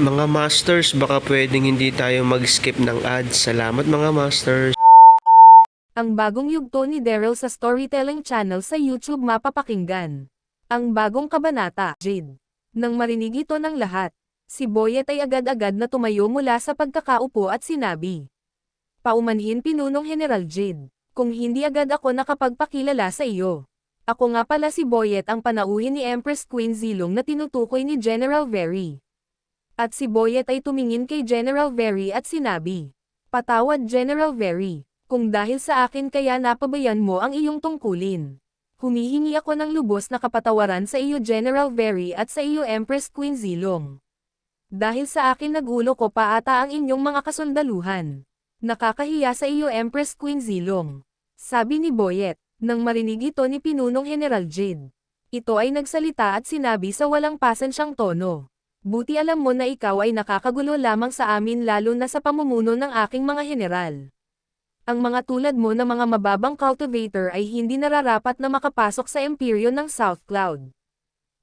Mga Masters, baka pwedeng hindi tayo mag-skip ng ads. Salamat mga Masters. Ang bagong yugto ni Daryl sa storytelling channel sa YouTube mapapakinggan. Ang bagong kabanata, Jade. Nang marinig ito ng lahat, si Boyet ay agad-agad na tumayo mula sa pagkakaupo at sinabi. Paumanhin pinunong General Jade, kung hindi agad ako nakapagpakilala sa iyo. Ako nga pala si Boyet ang panauhin ni Empress Queen Zilong na tinutukoy ni General Very. At si Boyet ay tumingin kay General Very at sinabi, Patawad General Very, kung dahil sa akin kaya napabayan mo ang iyong tungkulin. Humihingi ako ng lubos na kapatawaran sa iyo General Very at sa iyo Empress Queen Zilong. Dahil sa akin nagulo ko pa ata ang inyong mga kasundaluhan. Nakakahiya sa iyo Empress Queen Zilong. Sabi ni Boyet, nang marinig ito ni Pinunong General Jade. Ito ay nagsalita at sinabi sa walang pasensyang tono. Buti alam mo na ikaw ay nakakagulo lamang sa amin lalo na sa pamumuno ng aking mga general. Ang mga tulad mo na mga mababang cultivator ay hindi nararapat na makapasok sa imperyo ng South Cloud.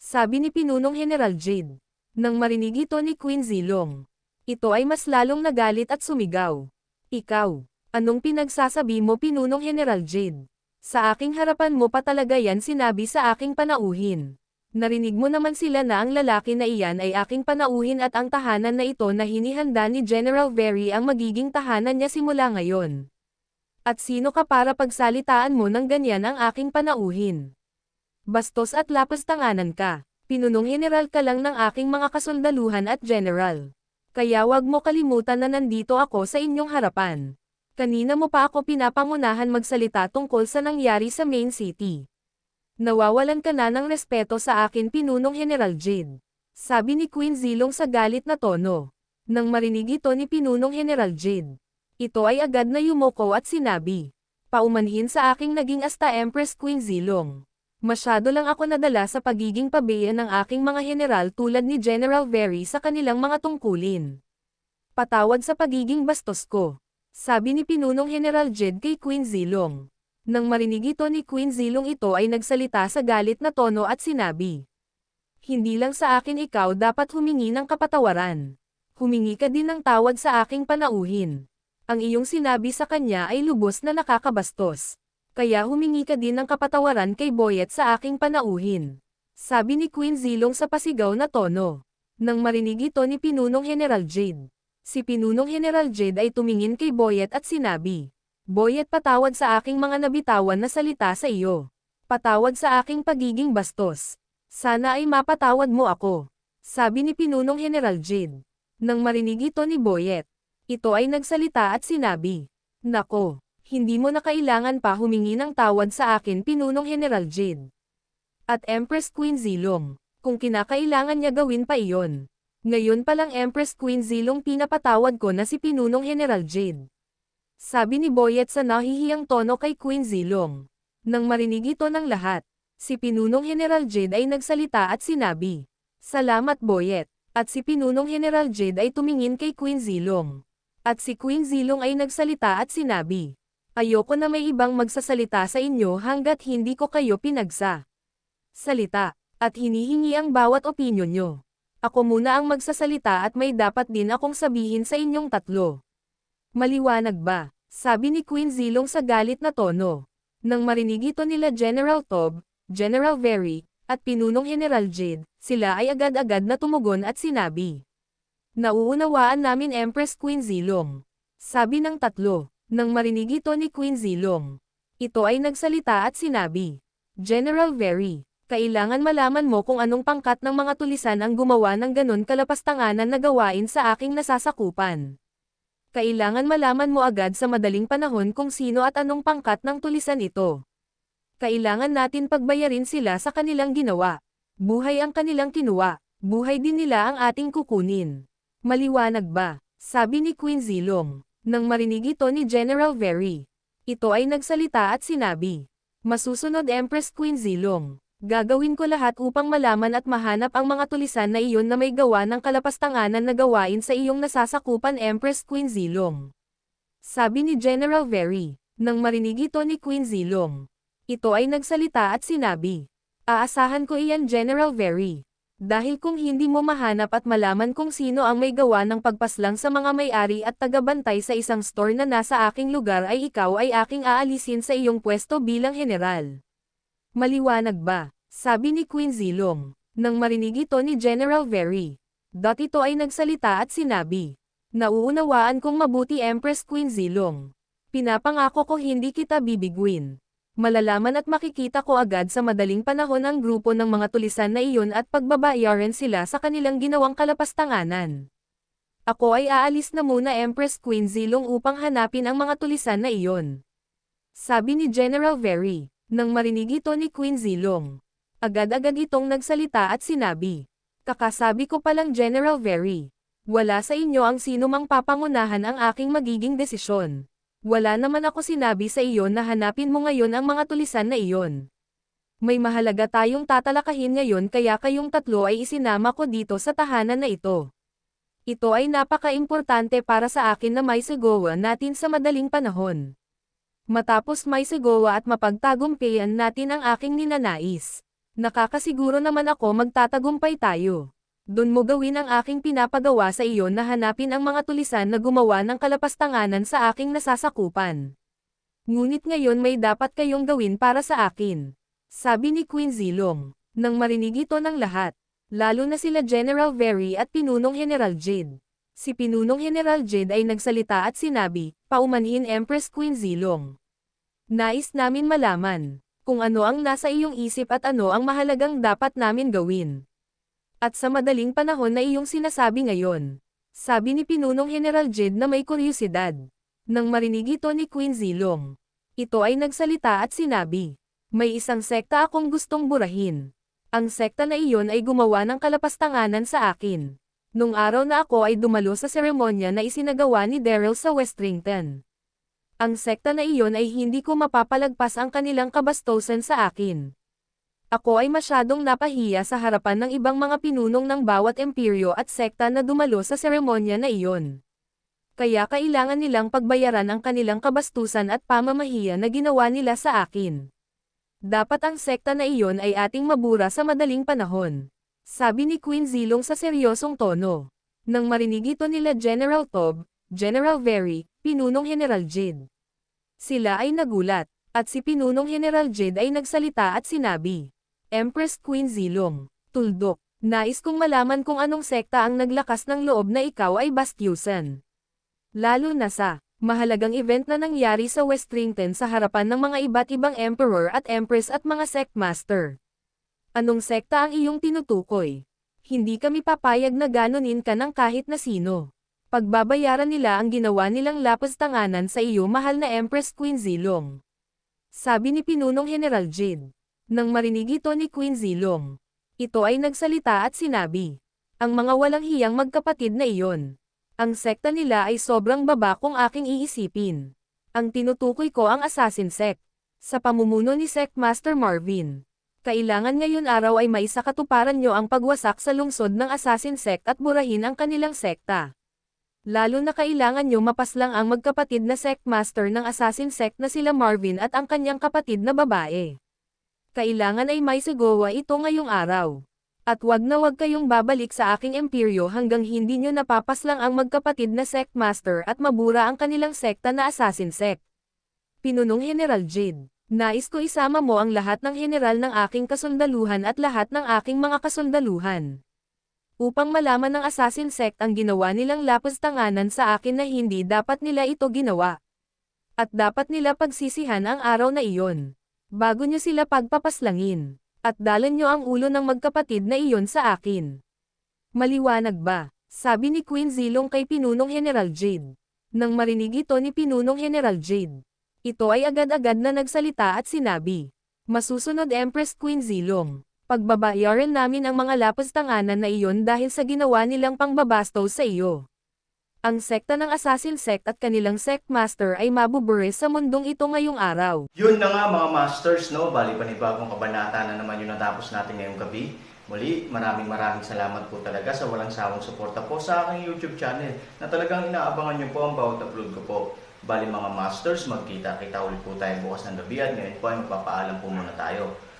Sabi ni Pinunong General Jade. Nang marinig ito ni Queen Zilong. Ito ay mas lalong nagalit at sumigaw. Ikaw, anong pinagsasabi mo Pinunong General Jade? Sa aking harapan mo pa talaga yan sinabi sa aking panauhin. Narinig mo naman sila na ang lalaki na iyan ay aking panauhin at ang tahanan na ito na hinihanda ni General Very ang magiging tahanan niya simula ngayon. At sino ka para pagsalitaan mo ng ganyan ang aking panauhin? Bastos at lapos tanganan ka. Pinunong general ka lang ng aking mga kasundaluhan at general. Kaya wag mo kalimutan na nandito ako sa inyong harapan. Kanina mo pa ako pinapangunahan magsalita tungkol sa nangyari sa main city. Nawawalan ka na ng respeto sa akin Pinunong General Jade. Sabi ni Queen Zilong sa galit na tono. Nang marinig ito ni Pinunong General Jade. Ito ay agad na yumoko at sinabi. Paumanhin sa aking naging asta Empress Queen Zilong. Masyado lang ako nadala sa pagiging pabeya ng aking mga general tulad ni General Very sa kanilang mga tungkulin. Patawad sa pagiging bastos ko. Sabi ni Pinunong General Jed kay Queen Zilong. Nang marinig ito ni Queen Zilong ito ay nagsalita sa galit na tono at sinabi. Hindi lang sa akin ikaw dapat humingi ng kapatawaran. Humingi ka din ng tawad sa aking panauhin. Ang iyong sinabi sa kanya ay lubos na nakakabastos. Kaya humingi ka din ng kapatawaran kay Boyet sa aking panauhin. Sabi ni Queen Zilong sa pasigaw na tono. Nang marinig ito ni Pinunong General Jade. Si Pinunong General Jade ay tumingin kay Boyet at sinabi. Boyet patawad sa aking mga nabitawan na salita sa iyo. Patawad sa aking pagiging bastos. Sana ay mapatawad mo ako. Sabi ni Pinunong General Jade. Nang marinig ito ni Boyet. Ito ay nagsalita at sinabi. Nako, hindi mo na kailangan pa humingi ng tawad sa akin Pinunong General Jade. At Empress Queen Zilong, kung kinakailangan niya gawin pa iyon. Ngayon palang Empress Queen Zilong pinapatawad ko na si Pinunong General Jade. Sabi ni Boyet sa nahihiyang tono kay Queen Zilong. Nang marinig ito ng lahat, si Pinunong General Jade ay nagsalita at sinabi, Salamat Boyet, at si Pinunong General Jade ay tumingin kay Queen Zilong. At si Queen Zilong ay nagsalita at sinabi, Ayoko na may ibang magsasalita sa inyo hanggat hindi ko kayo pinagsa. Salita, at hinihingi ang bawat opinyon nyo. Ako muna ang magsasalita at may dapat din akong sabihin sa inyong tatlo. Maliwanag ba? Sabi ni Queen Zilong sa galit na tono. Nang marinig ito nila General Tob, General Very, at Pinunong General Jade, Sila ay agad-agad na tumugon at sinabi. Nauunawaan namin Empress Queen Zilong. Sabi ng tatlo, nang marinig ito ni Queen Zilong. Ito ay nagsalita at sinabi, General Very, kailangan malaman mo kung anong pangkat ng mga tulisan ang gumawa ng ganon kalapastanganan na gawain sa aking nasasakupan. Kailangan malaman mo agad sa madaling panahon kung sino at anong pangkat ng tulisan ito. Kailangan natin pagbayarin sila sa kanilang ginawa. Buhay ang kanilang kinuha, buhay din nila ang ating kukunin. Maliwanag ba? Sabi ni Queen Zilong. Nang marinig ito ni General Very. Ito ay nagsalita at sinabi. Masusunod Empress Queen Zilong. Gagawin ko lahat upang malaman at mahanap ang mga tulisan na iyon na may gawa ng kalapastanganan na gawain sa iyong nasasakupan Empress Queen Zilong. Sabi ni General Very. Nang marinig ito ni Queen Zilong. Ito ay nagsalita at sinabi. Aasahan ko iyan General Very. Dahil kung hindi mo mahanap at malaman kung sino ang may gawa ng pagpaslang sa mga may-ari at tagabantay sa isang store na nasa aking lugar ay ikaw ay aking aalisin sa iyong pwesto bilang general. Maliwanag ba? Sabi ni Queen Zilong. Nang marinig ito ni General Very. Dot ito ay nagsalita at sinabi. Nauunawaan kong mabuti Empress Queen Zilong. Pinapangako ko hindi kita bibigwin. Malalaman at makikita ko agad sa madaling panahon ang grupo ng mga tulisan na iyon at pagbabayaran sila sa kanilang ginawang kalapastanganan. Ako ay aalis na muna Empress Queen Zilong upang hanapin ang mga tulisan na iyon. Sabi ni General Very, nang marinig ito ni Queen Zilong. Agad-agad itong nagsalita at sinabi, Kakasabi ko palang General Very, wala sa inyo ang sino mang papangunahan ang aking magiging desisyon. Wala naman ako sinabi sa iyo na hanapin mo ngayon ang mga tulisan na iyon. May mahalaga tayong tatalakahin ngayon kaya kayong tatlo ay isinama ko dito sa tahanan na ito. Ito ay napaka-importante para sa akin na may sigawa natin sa madaling panahon. Matapos may sigawa at mapagtagumpayan natin ang aking ninanais. Nakakasiguro naman ako magtatagumpay tayo. Doon mo gawin ang aking pinapagawa sa iyo na hanapin ang mga tulisan na gumawa ng kalapastanganan sa aking nasasakupan. Ngunit ngayon may dapat kayong gawin para sa akin. Sabi ni Queen Zilong. Nang marinig ito ng lahat, lalo na sila General Very at Pinunong General Jade. Si Pinunong General Jade ay nagsalita at sinabi, paumanhin Empress Queen Zilong. Nais namin malaman kung ano ang nasa iyong isip at ano ang mahalagang dapat namin gawin. At sa madaling panahon na iyong sinasabi ngayon. Sabi ni Pinunong General Jed na may kuryosidad. Nang marinig ito ni Queen Zilong. Ito ay nagsalita at sinabi. May isang sekta akong gustong burahin. Ang sekta na iyon ay gumawa ng kalapastanganan sa akin. Nung araw na ako ay dumalo sa seremonya na isinagawa ni Daryl sa Westrington. Ang sekta na iyon ay hindi ko mapapalagpas ang kanilang kabastosan sa akin. Ako ay masyadong napahiya sa harapan ng ibang mga pinunong ng bawat imperyo at sekta na dumalo sa seremonya na iyon. Kaya kailangan nilang pagbayaran ang kanilang kabastusan at pamamahiya na ginawa nila sa akin. Dapat ang sekta na iyon ay ating mabura sa madaling panahon. Sabi ni Queen Zilong sa seryosong tono. Nang marinig ito nila General Tob, General Very, Pinunong General Jade. Sila ay nagulat, at si Pinunong General Jade ay nagsalita at sinabi, Empress Queen Zilong, tuldok, nais kong malaman kung anong sekta ang naglakas ng loob na ikaw ay bastyusan. Lalo na sa, mahalagang event na nangyari sa Westrington sa harapan ng mga iba't ibang emperor at empress at mga sect master. Anong sekta ang iyong tinutukoy? Hindi kami papayag na ganunin ka ng kahit na sino. Pagbabayaran nila ang ginawa nilang lapas tanganan sa iyo mahal na Empress Queen Zilong. Sabi ni Pinunong General Jade. Nang marinig ito ni Queen Zilong. Ito ay nagsalita at sinabi. Ang mga walang hiyang magkapatid na iyon. Ang sekta nila ay sobrang baba kung aking iisipin. Ang tinutukoy ko ang Assassin Sect. Sa pamumuno ni Sect Master Marvin. Kailangan ngayon araw ay may sakatuparan nyo ang pagwasak sa lungsod ng Assassin Sect at burahin ang kanilang sekta. Lalo na kailangan nyo mapaslang ang magkapatid na sect master ng assassin sect na sila Marvin at ang kanyang kapatid na babae. Kailangan ay may sigawa ito ngayong araw. At wag na wag kayong babalik sa aking imperyo hanggang hindi nyo napapaslang ang magkapatid na sect master at mabura ang kanilang sekta na assassin sect. Pinunong General Jade. Nais ko isama mo ang lahat ng general ng aking kasundaluhan at lahat ng aking mga kasundaluhan. Upang malaman ng assassin sect ang ginawa nilang lapos tanganan sa akin na hindi dapat nila ito ginawa. At dapat nila pagsisihan ang araw na iyon. Bago nyo sila pagpapaslangin. At dalan nyo ang ulo ng magkapatid na iyon sa akin. Maliwanag ba? Sabi ni Queen Zilong kay Pinunong General Jade. Nang marinig ito ni Pinunong General Jade. Ito ay agad-agad na nagsalita at sinabi. Masusunod Empress Queen Zilong. Pagbabayaran namin ang mga lapos na iyon dahil sa ginawa nilang pangbabasto sa iyo. Ang sekta ng Assassin Sect at kanilang Sect Master ay mabubure sa mundong ito ngayong araw. Yun na nga mga masters, no? Bali panibagong kabanata na naman yung natapos natin ngayong gabi. Muli, maraming maraming salamat po talaga sa walang sawang suporta po sa aking YouTube channel na talagang inaabangan nyo po ang bawat upload ko po. Bali mga masters, magkita-kita ulit po tayo bukas ng gabi at ngayon po ay magpapaalam po muna tayo.